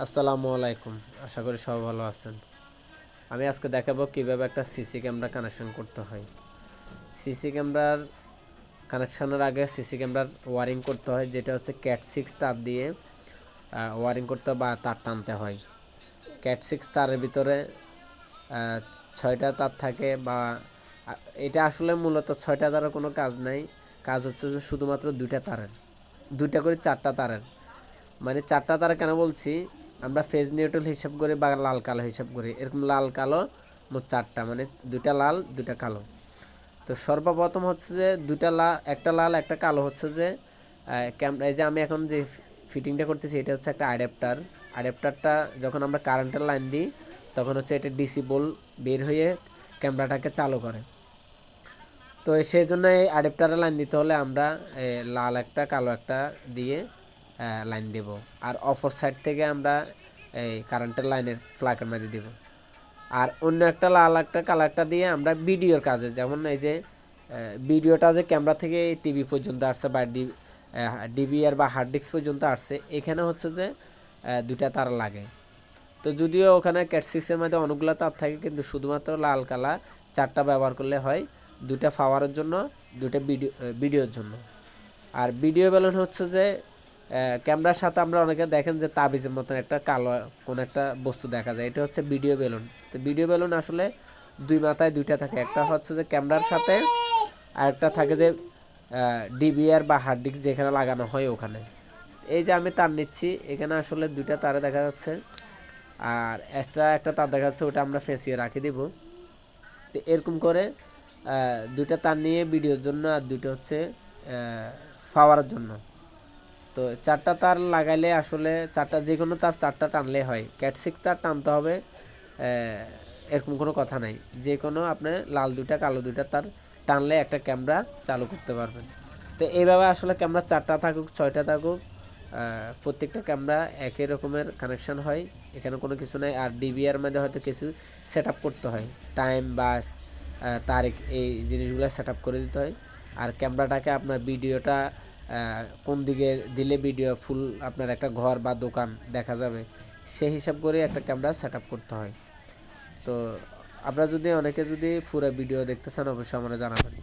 আসসালামু আলাইকুম। আশা করি সবাই ভালো আছেন। আমি আজকে দেখাবো কীভাবে একটা সিসি ক্যামেরা কানেকশন করতে হয়। সিসি ক্যামেরার কানেকশনের আগে সিসি ক্যামেরার ওয়ারিং করতে হয়, যেটা হচ্ছে ক্যাট সিক্স তার দিয়ে ওয়ারিং করতে বা তার টানতে হয়। ক্যাট সিক্স তারের ভিতরে ছয়টা তার থাকে বা এটা আসলে মূলত ছয়টা তারের কোনো কাজ নাই। কাজ হচ্ছে যে শুধুমাত্র দুইটা তারের, দুইটা করে চারটা তারের। মানে চারটা তারা কেন বলছি? আমরা ফেজ নিউট্রাল হিসাব করি বা লাল কালো হিসাব করি। এরকম লাল কালো, মোট চারটা মানে দুইটা লাল, দুইটা কালো। তো সর্বপ্রথম হচ্ছে যে দুইটা লাল একটা লাল, একটা কালো হচ্ছে যে ক্যামেরা এই যে আমি এখন যে ফিটিংটা করতেছি, এটা হচ্ছে একটা অ্যাডাপ্টার অ্যাডাপ্টারটা যখন আমরা কারেন্টের লাইন দিই, তখন হচ্ছে এটা ডিসি বল বের হয়ে ক্যামেরাটাকে চালু করে। তো সেই জন্য এই অ্যাডাপ্টারে লাইন দিতে হলে আমরা লাল একটা, কালো একটা দিয়ে লাইন দেব। আর অপর সাইড থেকে আমরা এই কারেন্টের লাইনের ফ্ল্যাকের মধ্যে দেব। আর অন্য একটা লাল একটা কালো একটা দিয়ে আমরা ভিডিওর কাজে, যেমন এই যে ভিডিওটা যে ক্যামেরা থেকে টিভি পর্যন্ত আসছে বা ডি ডিবিআর বা হার্ড ডিস্ক পর্যন্ত আসছে, এখানে হচ্ছে যে দুইটা তার লাগে। তো যদিও ওখানে ক্যাটসিক্সের মধ্যে অনেকগুলো তার থাকে, কিন্তু শুধুমাত্র লাল কালা চারটা ব্যবহার করলে হয়, দুইটা পাওয়ারের জন্য, দুইটা ভিডিও ভিডিওর জন্য। আর ভিডিও বেলুন হচ্ছে যে ক্যামেরার সাথে আমরা অনেকে দেখেন যে তাবিজের মতন একটা কালো কোন একটা বস্তু দেখা যায়। এটা হচ্ছে ভিডিও বেলুন। তো ভিডিও বেলুন আসলে দুই মাথায় দুইটা থাকে। একটা হচ্ছে যে ক্যামেরার সাথে আর একটা থাকে যে ডিবিআর বা হার্ড ডিস্ক যেখানে লাগানো হয় ওখানে। এই যে আমি তার নিচ্ছি, এখানে আসলে দুইটা তারে দেখা যাচ্ছে। আর এক্সট্রা একটা তার দেখা যাচ্ছে, ওটা আমরা ফেসিয়ে রাখি দিব। তো এরকম করে দুইটা তার নিয়ে ভিডিওর জন্য আর দুইটা হচ্ছে পাওয়ারের জন্য। তো চারটা তার লাগাইলে আসলে চারটা যে কোনো তার চারটা টানলে হয়। ক্যাট সিক্স তার টানতে হবে এরকম কোনো কথা নাই। যে কোনো আপনি লাল দুইটা কালো দুইটা তার টানলে একটা ক্যামেরা চালু করতে পারবেন। তো এইভাবে আসলে ক্যামেরা চারটা থাকুক ছয়টা থাকুক প্রত্যেকটা ক্যামেরা একই রকমের কানেকশন হয়। এখানে কোনো কিছু নাই। আর ডিবিআর মধ্যে হয়তো কিছু সেট করতে হয়। টাইম বা আহ, তারিখ এই জিনিসগুলো সেট করে দিতে হয়। আর ক্যামেরাটাকে আপনার ভিডিওটা কোন দিকে দিলে ভিডিও ফুল আপনার একটা ঘর বা দোকান দেখা যাবে, সেই হিসাব করে একটা ক্যামেরা সেট করতে হয়। তো, আপনারা যদি অনেকে যদি পুরো ভিডিও দেখতে চান, অবশ্যই আমরা জানাবেন।